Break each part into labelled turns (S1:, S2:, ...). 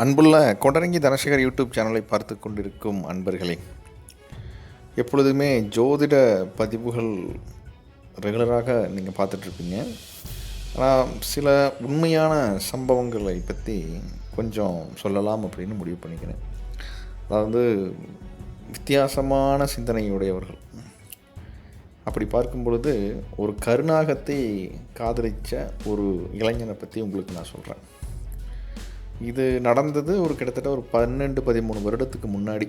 S1: அன்புள்ள கொடரங்கி தனசேகர் யூடியூப் சேனலை பார்த்து கொண்டிருக்கும் அன்பர்களே எப்பொழுதுமே ஜோதிட பதிவுகள் ரெகுலராக நீங்கள் பார்த்துட்ருப்பீங்க ஆனால் சில உண்மையான சம்பவங்களை பற்றி கொஞ்சம் சொல்லலாம் அப்படின்னு முடிவு பண்ணிக்கிறேன். அதாவது வித்தியாசமான சிந்தனையுடையவர்கள். அப்படி பார்க்கும் பொழுது ஒரு கருணாகத்தை காதலித்த ஒரு இளைஞனை பற்றி உங்களுக்கு நான் சொல்கிறேன் இது நடந்தது ஒரு கிட்டத்தட்ட ஒரு பன்னெண்டு பதிமூணு வருடத்துக்கு முன்னாடி.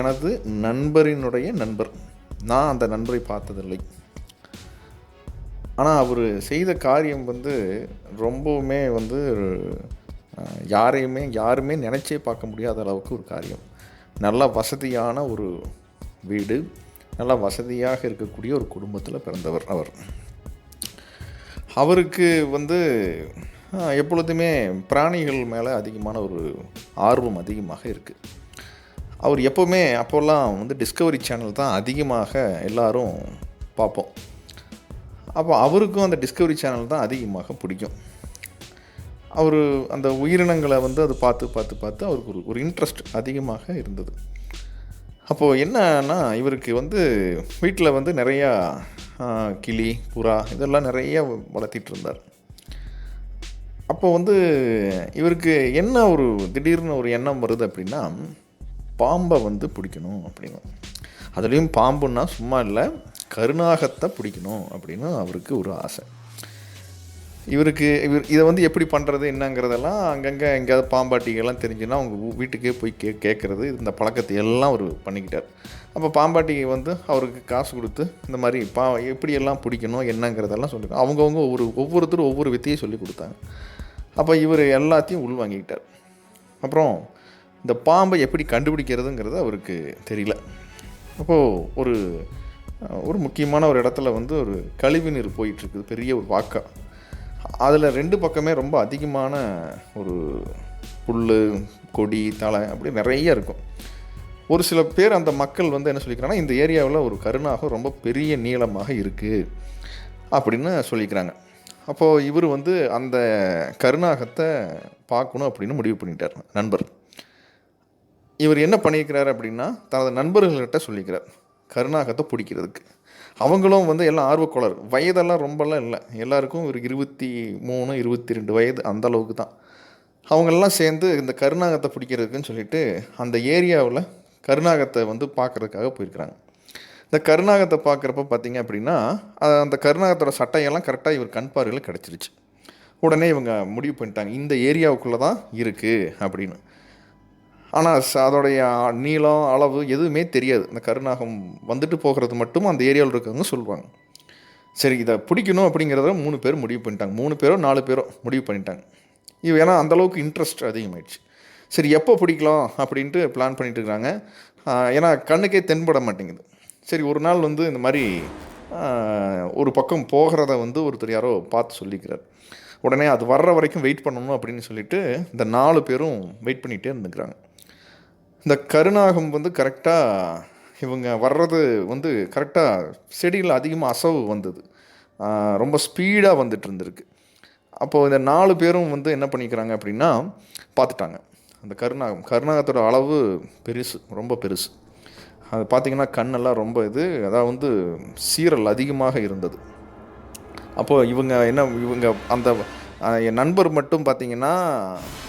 S1: எனது நண்பரினுடைய நண்பர். நான் அந்த நண்பரை பார்த்ததில்லை. ஆனால் அவர் செய்த காரியம் வந்து ரொம்பவுமே வந்து யாரையுமே யாருமே நினச்சே பார்க்க முடியாத அளவுக்கு ஒரு காரியம். நல்ல வசதியான ஒரு வீடு நல்லா வசதியாக இருக்கக்கூடிய ஒரு குடும்பத்தில் பிறந்தவர் அவர். அவருக்கு வந்து எப்பொழுதுமே பிராணிகள் மேலே அதிகமான ஒரு ஆர்வம் அதிகமாக இருக்குது அவர் எப்போவுமே அப்போல்லாம் வந்து டிஸ்கவரி சேனல் தான் அதிகமாக எல்லோரும் பார்ப்போம். அப்போ அவருக்கும் அந்த டிஸ்கவரி சேனல் தான் அதிகமாக பிடிக்கும். அவர் அந்த உயிரினங்களை வந்து அது பார்த்து பார்த்து பார்த்து அவருக்கு ஒரு ஒரு இன்ட்ரெஸ்ட் அதிகமாக இருந்தது. அப்போது என்னன்னா இவருக்கு வந்து வீட்டில் வந்து நிறையா கிளி புறா இதெல்லாம் நிறைய வளர்த்திட்டு இருந்தார். அப்போ வந்து இவருக்கு என்ன ஒரு திடீர்னு ஒரு எண்ணம் வருது அப்படின்னா பாம்பை வந்து பிடிக்கணும் அப்படின்னு. அதுலேயும் பாம்புன்னா சும்மா இல்லை கருணாகத்தை பிடிக்கணும் அப்படின்னு அவருக்கு ஒரு ஆசை. இவருக்கு இவர் இதை வந்து எப்படி பண்ணுறது என்னங்கிறதெல்லாம் அங்கங்கே எங்கேயாவது பாம்பாட்டிகள்லாம் தெரிஞ்சுன்னா அவங்க வீட்டுக்கே போய் கே கேட்குறது இந்த பழக்கத்தை எல்லாம் அவர் பண்ணிக்கிட்டார். அப்போ பாம்பாட்டிக்கு வந்து அவருக்கு காசு கொடுத்து இந்த மாதிரி பா எப்படியெல்லாம் பிடிக்கணும் என்னங்கிறதெல்லாம் சொல்லி அவங்கவுங்க ஒவ்வொரு ஒவ்வொருத்தரும் ஒவ்வொரு வித்தையை சொல்லி கொடுத்தாங்க. அப்போ இவர் எல்லாத்தையும் உள்வாங்கிக்கிட்டார். அப்புறம் இந்த பாம்பை எப்படி கண்டுபிடிக்கிறதுங்கிறது அவருக்கு தெரியல. அப்போது ஒரு ஒரு முக்கியமான ஒரு இடத்துல வந்து ஒரு கழிவுநீர் போயிட்டுருக்குது பெரிய ஒரு வாக்கா. அதில் ரெண்டு பக்கமே ரொம்ப அதிகமான ஒரு புல் கொடி தலை அப்படி நிறைய இருக்கும். ஒரு சில பேர் அந்த மக்கள் வந்து என்ன சொல்லிக்கிறாங்கன்னா இந்த ஏரியாவில் ஒரு கருணாகம் ரொம்ப பெரிய நீளமாக இருக்குது அப்படின்னு சொல்லிக்கிறாங்க. அப்போது இவர் வந்து அந்த கருணாகத்தை பார்க்கணும் அப்படின்னு முடிவு பண்ணிட்டார் நண்பர். இவர் என்ன பண்ணியிருக்கிறார் அப்படின்னா தனது நண்பர்கள்கிட்ட சொல்லிக்கிறார் கருணாகத்தை பிடிக்கிறதுக்கு. அவங்களும் வந்து எல்லாம் ஆர்வக்கோளர் வயதெல்லாம் ரொம்பலாம் இல்லை. எல்லாருக்கும் ஒரு இருபத்தி மூணு இருபத்தி ரெண்டு வயது அந்த அளவுக்கு தான். அவங்கெல்லாம் சேர்ந்து இந்த கருணாகத்தை பிடிக்கிறதுக்குன்னு சொல்லிட்டு அந்த ஏரியாவில் கருணாகத்தை வந்து பார்க்குறதுக்காக போயிருக்கிறாங்க. இந்த கருணாகத்தை பார்க்குறப்ப பார்த்தீங்க அப்படின்னா அந்த கருணாகத்தோட சட்டையெல்லாம் கரெக்டாக இவர் கண் பார்வையில் கிடச்சிருச்சு. உடனே இவங்க முடிவு பண்ணிட்டாங்க இந்த ஏரியாவுக்குள்ளே தான் இருக்குது அப்படின்னு. ஆனால் அதோடைய நீளம் அளவு எதுவுமே தெரியாது. இந்த கருநாகம் வந்துட்டு போகிறது மட்டும் அந்த ஏரியாவில் இருக்கவங்க சொல்லுவாங்க. சரி இதை பிடிக்கணும் அப்படிங்கிறத மூணு பேர் முடிவு பண்ணிட்டாங்க. மூணு பேரோ நாலு பேரோ முடிவு பண்ணிட்டாங்க. இது ஏன்னா அந்தளவுக்கு இன்ட்ரெஸ்ட் அதிகமாயிடுச்சு. சரி எப்போ பிடிக்கலாம் அப்படின்ட்டு பிளான் பண்ணிட்டு இருக்கிறாங்க ஏன்னா கண்ணுக்கே தென்பட மாட்டேங்குது. சரி ஒரு நாள் வந்து இந்த மாதிரி ஒரு பக்கம் போகிறத வந்து ஒருத்தர் யாரோ பார்த்து சொல்லிக்கிறார். உடனே அது வர்ற வரைக்கும் வெயிட் பண்ணணும் அப்படின்னு சொல்லிட்டு இந்த நாலு பேரும் வெயிட் பண்ணிகிட்டே இருந்துக்கிறாங்க. இந்த கருணாகம் வந்து கரெக்டாக இவங்க வர்றது வந்து கரெக்டாக செடியில் அதிகமாக அசவு வந்தது. ரொம்ப ஸ்பீடாக வந்துட்டு இருந்திருக்கு. அப்போது இந்த நாலு பேரும் வந்து என்ன பண்ணிக்கிறாங்க அப்படின்னா பார்த்துட்டாங்க. அந்த கருணாகம் கருநாகத்தோட அளவு பெருசு ரொம்ப பெருசு. அது பார்த்திங்கன்னா கண்ணெல்லாம் ரொம்ப இது அதாவது வந்து சீரல் அதிகமாக இருந்தது. அப்போது இவங்க என்ன இவங்க அந்த என் நண்பர் மட்டும் பார்த்திங்கன்னா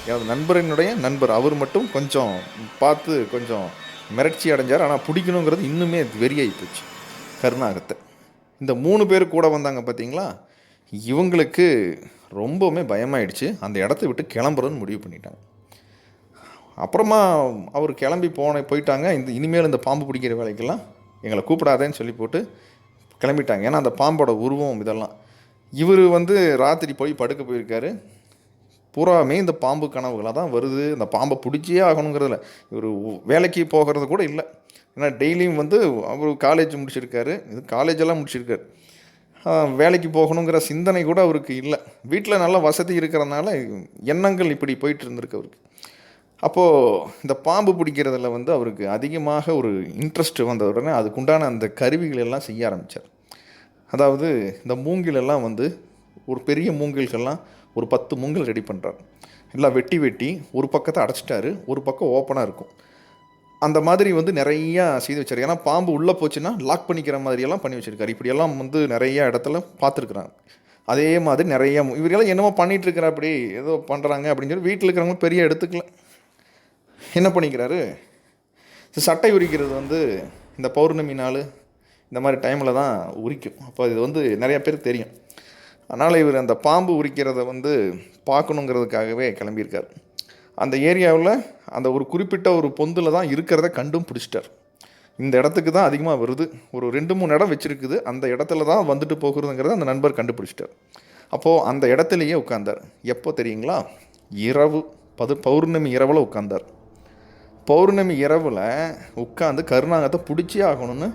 S1: எனது நண்பரினுடைய நண்பர் அவர் மட்டும் கொஞ்சம் பார்த்து கொஞ்சம் மிரட்சி அடைஞ்சார். ஆனால் பிடிக்கணுங்கிறது இன்னுமே வெறியாகி போச்சு கருணாகத்தை இந்த மூணு பேர் கூட வந்தாங்க பார்த்தீங்களா? இவங்களுக்கு ரொம்பவுமே பயமாயிடுச்சு. அந்த இடத்த விட்டு கிளம்புறதுன்னு முடிவு பண்ணிட்டாங்க. அப்புறமா அவர் கிளம்பி போன போயிட்டாங்க. இந்த இனிமேல் இந்த பாம்பு பிடிக்கிற வேலைக்கெல்லாம் எங்களை கூப்பிடாதேன்னு சொல்லி போட்டு கிளம்பிட்டாங்க. ஏன்னா அந்த பாம்போட உருவம் இதெல்லாம். இவர் வந்து ராத்திரி போய் படுக்க போயிருக்காரு. பூராமே இந்த பாம்பு கனவுகளாக தான் வருது. இந்த பாம்பை பிடிச்சே ஆகணுங்கிறதுல. இவர் வேலைக்கு போகிறது கூட இல்லை. ஏன்னா டெய்லியும் வந்து அவர் காலேஜ் முடிச்சிருக்காரு. இது காலேஜெல்லாம் முடிச்சிருக்காரு. வேலைக்கு போகணுங்கிற சிந்தனை கூட அவருக்கு இல்லை. வீட்டில் நல்ல வசதி இருக்கிறதுனால எண்ணங்கள் இப்படி போயிட்டு இருந்திருக்கு அவருக்கு. அப்போது இந்த பாம்பு பிடிக்கிறதுல வந்து அவருக்கு அதிகமாக ஒரு இன்ட்ரெஸ்ட் வந்த உடனே அதுக்குண்டான அந்த கருவிகள் எல்லாம் செய்ய ஆரம்பித்தார் அதாவது இந்த மூங்கில் எல்லாம் வந்து ஒரு பெரிய மூங்கில்கள்லாம் ஒரு பத்து மூங்கில் ரெடி பண்ணுறாரு எல்லாம் வெட்டி வெட்டி ஒரு பக்கத்தை அடைச்சிட்டாரு ஒரு பக்கம் ஓப்பனாக இருக்கும். அந்த மாதிரி வந்து நிறையா செய்து வச்சார். ஏன்னா பாம்பு உள்ளே போச்சுன்னா லாக் பண்ணிக்கிற மாதிரியெல்லாம் பண்ணி வச்சுருக்காரு. இப்படியெல்லாம் வந்து நிறைய இடத்துல பார்த்துருக்குறாங்க. அதே மாதிரி நிறைய இவரெல்லாம் என்னமோ பண்ணிட்டு அப்படி ஏதோ பண்ணுறாங்க அப்படின்னு சொல்லி வீட்டில் இருக்கிறவங்க பெரிய எடுத்துக்கல என்ன பண்ணிக்கிறாரு? இந்த சட்டை உரிக்கிறது வந்து இந்த பௌர்ணமி நாள் இந்த மாதிரி டைமில் தான் உரிக்கும். அப்போ இது வந்து நிறையா பேர் தெரியும். அதனால் இவர் அந்த பாம்பு உரிக்கிறத வந்து பார்க்கணுங்கிறதுக்காகவே கிளம்பியிருக்கார். அந்த ஏரியாவில் அந்த ஒரு குறிப்பிட்ட ஒரு பொந்தில் தான் இருக்கிறத கண்டும் பிடிச்சிட்டார். இந்த இடத்துக்கு தான் அதிகமாக வருது. ஒரு ரெண்டு மூணு இடம் வச்சுருக்குது. அந்த இடத்துல தான் வந்துட்டு போகிறதுங்கிறத அந்த நண்பர் கண்டுபிடிச்சிட்டார். அப்போது அந்த இடத்துலையே உட்காந்தார் எப்போ தெரியுங்களா? இரவு பது பௌர்ணமி இரவில் உட்காந்தார் பௌர்ணமி இரவில் உட்காந்து கருணாகத்தை பிடிச்சே ஆகணும்னு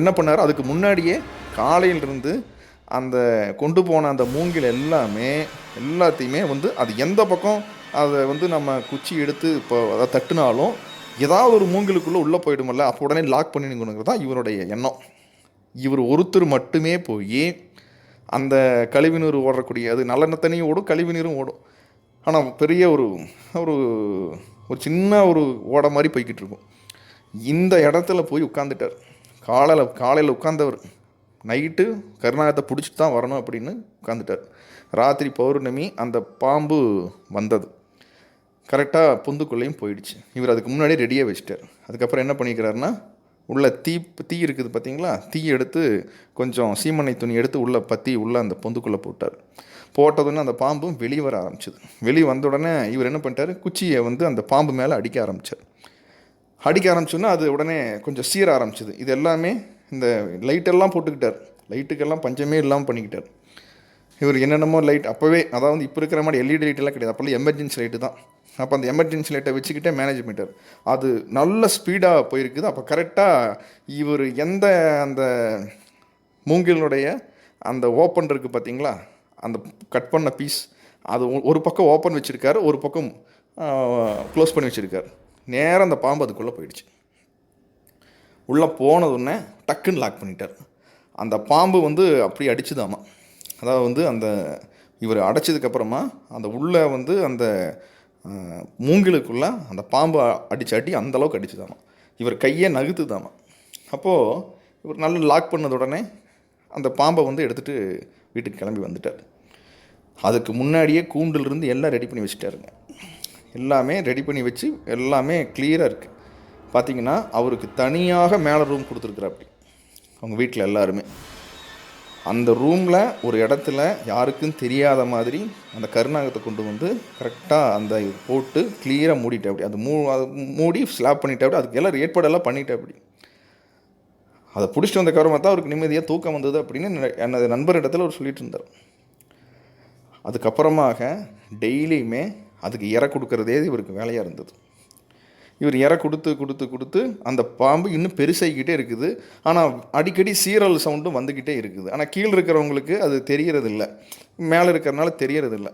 S1: என்ன பண்ணார்? அதுக்கு முன்னாடியே காலையிலிருந்து அந்த கொண்டு போன அந்த மூங்கில் எல்லாமே எல்லாத்தையுமே வந்து அது எந்த பக்கம் அதை வந்து நம்ம குச்சி எடுத்து இப்போ அதை தட்டுனாலும் ஏதாவது ஒரு மூங்கிலுக்குள்ளே உள்ளே போயிடுமில்ல. அப்போ உடனே லாக் பண்ணிடுங்கிறது தான் இவருடைய எண்ணம். இவர் ஒருத்தர் மட்டுமே போய் அந்த கழிவுநீர் ஓடக்கூடிய அது நல்லெண்ண தண்ணியும் ஓடும் கழிவுநீரும் ஓடும். ஆனால் பெரிய ஒரு ஒரு ஒரு சின்ன ஒரு ஓடை மாதிரி போய்கிட்டு இருக்கும். இந்த இடத்துல போய் உட்காந்துட்டார் காலையில் காலையில் உட்காந்தவர் நைட்டு கருணாகத்தை பிடிச்சிட்டு தான் வரணும் அப்படின்னு உட்காந்துட்டார் ராத்திரி பௌர்ணமி அந்த பாம்பு வந்தது. கரெக்டாக பொந்துக்குள்ளேயும் போயிடுச்சு. இவர் அதுக்கு முன்னாடி ரெடியாக வச்சிட்டார். அதுக்கப்புறம் என்ன பண்ணிக்கிறாருன்னா உள்ள தீ தீ இருக்குது பார்த்தீங்களா தீ எடுத்து கொஞ்சம் சீமனை துணி எடுத்து உள்ளே பற்றி உள்ளே அந்த பொந்துக்குள்ளே போட்டார். போட்டதுன்னு அந்த பாம்பும் வெளியே வர ஆரம்பிச்சது. வெளியே வந்த உடனே இவர் என்ன பண்ணிட்டாரு? குச்சியை வந்து அந்த பாம்பு மேலே அடிக்க ஆரம்பித்தார் அடிக்க ஆரம்பிச்சோன்னா அது உடனே கொஞ்சம் சீர ஆரம்பிச்சது. இது எல்லாமே இந்த லைட்டெல்லாம் போட்டுக்கிட்டார். லைட்டுக்கெல்லாம் பஞ்சமே இல்லாமல் பண்ணிக்கிட்டார். இவர் என்னென்னமோ லைட் அப்போவே அதாவது இப்போ இருக்கிற மாதிரி எல்இடி லைட்டெல்லாம் கிடையாது. அப்போல்லாம் எமர்ஜென்சி லைட்டு தான். அப்போ அந்த எமர்ஜென்சி லைட்டை வச்சுக்கிட்டே மேனேஜ் பண்ணிட்டார். அது நல்ல ஸ்பீடாக போயிருக்குது. அப்போ கரெக்டாக இவர் எந்த அந்த மூங்கிலுடைய அந்த ஓப்பன் இருக்குது பார்த்தீங்களா? அந்த கட் பண்ண பீஸ் அது ஒரு பக்கம் ஓப்பன் வச்சுருக்காரு ஒரு பக்கம் க்ளோஸ் பண்ணி வச்சுருக்காரு. நேராக அந்த பாம்பு அதுக்குள்ளே போயிடுச்சு. உள்ளே போனதுன்னே டக்குன்னு லாக் பண்ணிட்டார். அந்த பாம்பு வந்து அப்படி அடிச்சுதாமா. அதாவது வந்து அந்த இவர் அடைச்சதுக்கப்புறமா அந்த உள்ளே வந்து அந்த மூங்கிலுக்குள்ளே அந்த பாம்பு அடிச்சு அடி அந்தளவுக்கு அடிச்சுதாமா. இவர் கையை நகுத்துதாமா. அப்போது இவர் நல்லா லாக் பண்ணது உடனே அந்த பாம்பை வந்து எடுத்துகிட்டு வீட்டுக்கு கிளம்பி வந்துட்டார். அதுக்கு முன்னாடியே கூண்டிலிருந்து எல்லாம் ரெடி பண்ணி வச்சுட்டாருங்க. எல்லாமே ரெடி பண்ணி வச்சு எல்லாமே கிளியராக இருக்குது பார்த்தீங்கன்னா அவருக்கு தனியாக மேலே ரூம் கொடுத்துருக்குறாப்படி அவங்க வீட்டில் எல்லாருமே. அந்த ரூமில் ஒரு இடத்துல யாருக்கும் தெரியாத மாதிரி அந்த கருநாகத்தை கொண்டு வந்து கரெக்டாக அந்த இது போட்டு கிளியராக மூடிட்டேன் அப்படி அது மூ அது மூடி ஸ்லாப் பண்ணிட்டேன் அப்படி அதுக்கு எல்லாம் ஏற்பாடெல்லாம் பண்ணிட்டேன் அப்படி அதை பிடிச்சிட்டு வந்த கவரமாக தான் அவருக்கு நிம்மதியாக தூக்கம் வந்தது அப்படின்னு ந- எனது நண்பர் இடத்துல அவர் சொல்லிட்டு இருந்தார் அதுக்கப்புறமாக டெய்லியுமே அதுக்கு இறை கொடுக்குறதே இவருக்கு வேலையாக இருந்தது. இவர் இறை கொடுத்து கொடுத்து கொடுத்து அந்த பாம்பு இன்னும் பெருசாகிக்கிட்டே இருக்குது. ஆனால் அடிக்கடி சீரல் சவுண்டும் வந்துக்கிட்டே இருக்குது. ஆனால் கீழே இருக்கிறவங்களுக்கு அது தெரியறதில்ல. மேலே இருக்கிறனால தெரியறதில்ல.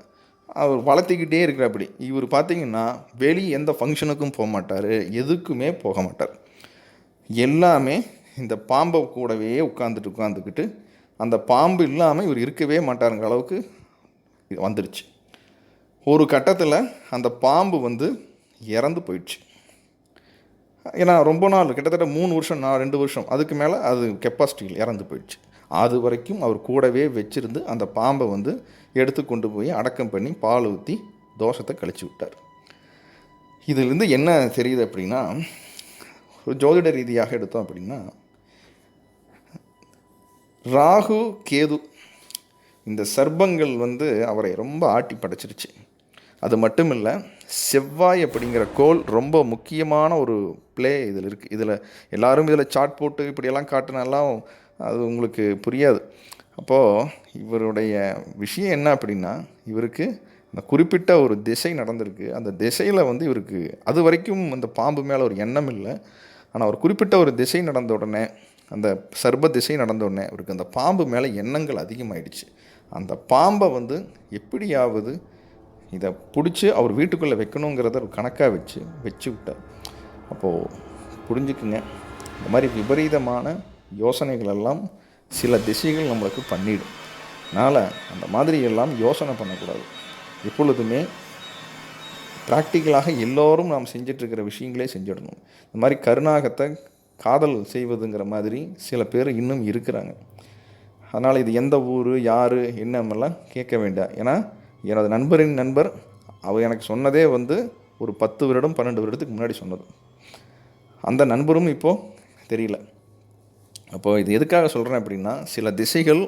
S1: அவர் வளர்த்திக்கிட்டே இருக்கிறாப்படி. இவர் பார்த்தீங்கன்னா வெளியே எந்த ஃபங்க்ஷனுக்கும் போக மாட்டார் எதுக்குமே போக மாட்டார் எல்லாமே இந்த பாம்பை கூடவே உட்காந்துட்டு உட்காந்துக்கிட்டு அந்த பாம்பு இல்லாமல் இவர் இருக்கவே மாட்டாருங்கிற அளவுக்கு வந்துடுச்சு ஒரு கட்டத்தில் அந்த பாம்பு வந்து இறந்து போயிடுச்சு. ஏன்னா ரொம்ப நாள் கிட்டத்தட்ட மூணு வருஷம் நான் ரெண்டு வருஷம் அதுக்கு மேலே அது கெப்பாசிட்டியில் இறந்து போயிடுச்சு. அது வரைக்கும் அவர் கூடவே வச்சிருந்து அந்த பாம்பை வந்து எடுத்து கொண்டு போய் அடக்கம் பண்ணி பால் ஊற்றி தோஷத்தை கழிச்சு விட்டார். இதிலிருந்து என்ன தெரியுது அப்படின்னா ஒரு ஜோதிட ரீதியாக எடுத்தோம் அப்படின்னா ராகு கேது இந்த சர்ப்பங்கள் வந்து அவரை ரொம்ப ஆட்டி படைச்சிருச்சு. அது மட்டும் இல்லை செவ்வாய் அப்படிங்கிற கோள் ரொம்ப முக்கியமான ஒரு ப்ளே இதில் இருக்குது இதில் எல்லாரும் இதில் சாட் போட்டு இப்படியெல்லாம் காட்டினாலாம் அது உங்களுக்கு புரியாது. அப்போது இவருடைய விஷயம் என்ன அப்படின்னா இவருக்கு அந்த குறிப்பிட்ட ஒரு திசை நடந்திருக்கு. அந்த திசையில் வந்து இவருக்கு அது வரைக்கும் அந்த பாம்பு மேலே ஒரு எண்ணம் இல்லை. ஆனால் ஒரு குறிப்பிட்ட ஒரு திசை நடந்த உடனே அந்த சர்ப திசை நடந்தோடனே அவருக்கு அந்த பாம்பு மேலே எண்ணங்கள் அதிகமாகிடுச்சு அந்த பாம்பை வந்து எப்படியாவது இதை பிடிச்சி அவர் வீட்டுக்குள்ளே வைக்கணுங்கிறத ஒரு கணக்காக வச்சு வச்சு விட்டார். அப்போது புரிஞ்சுக்குங்க. இந்த மாதிரி விபரீதமான யோசனைகள் எல்லாம் சில திசைகள் நம்மளுக்கு பண்ணிடும். அதனால் அந்த மாதிரி எல்லாம் யோசனை பண்ணக்கூடாது. எப்பொழுதுமே ப்ராக்டிக்கலாக எல்லோரும் நாம் செஞ்சிட்ருக்கிற விஷயங்களே செஞ்சிடணும். இந்த மாதிரி கருணாகத்தை காதல் செய்வதுங்கிற மாதிரி சில பேர் இன்னும் இருக்கிறாங்க. அதனால் இது எந்த ஊர் யார் என்னமெல்லாம் கேட்க வேண்டாம். ஏன்னா எனது நண்பரின் நண்பர் அவர் எனக்கு சொன்னதே வந்து ஒரு பத்து வருடம் பன்னெண்டு வருடத்துக்கு முன்னாடி சொன்னது. அந்த நண்பரும் இப்போது தெரியல. அப்போது இது எதுக்காக சொல்கிறேன் அப்படின்னா சில திசைகள்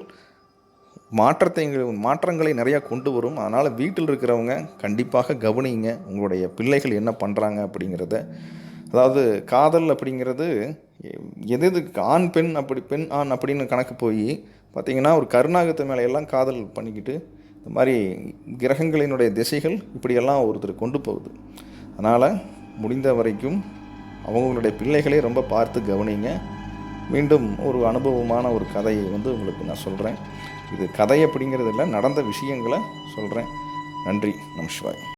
S1: மாற்றத்தை மாற்றங்களை நிறையா கொண்டு வரும். அதனால் வீட்டில் இருக்கிறவங்க கண்டிப்பாக கவனிங்க உங்களுடைய பிள்ளைகள் என்ன பண்ணுறாங்க அப்படிங்கிறத. அதாவது காதல் அப்படிங்கிறது எது எதுக்கு ஆண் பெண் அப்படி பெண் ஆண் அப்படின்னு கணக்கு போய் பார்த்திங்கன்னா ஒரு கருணாகத்தை மேலே எல்லாம் காதல் பண்ணிக்கிட்டு இந்த மாதிரி கிரகங்களினுடைய திசைகள் இப்படியெல்லாம் ஒருத்தர் கொண்டு போகுது. அதனால் முடிந்த வரைக்கும் அவங்களுடைய பிள்ளைகளை ரொம்ப பார்த்து கவனிங்க. மீண்டும் ஒரு அனுபவமான ஒரு கதையை வந்து உங்களுக்கு நான் சொல்கிறேன் இது கதை அப்படிங்கிறது இல்லை நடந்த விஷயங்களை சொல்கிறேன் நன்றி நமசிவாய்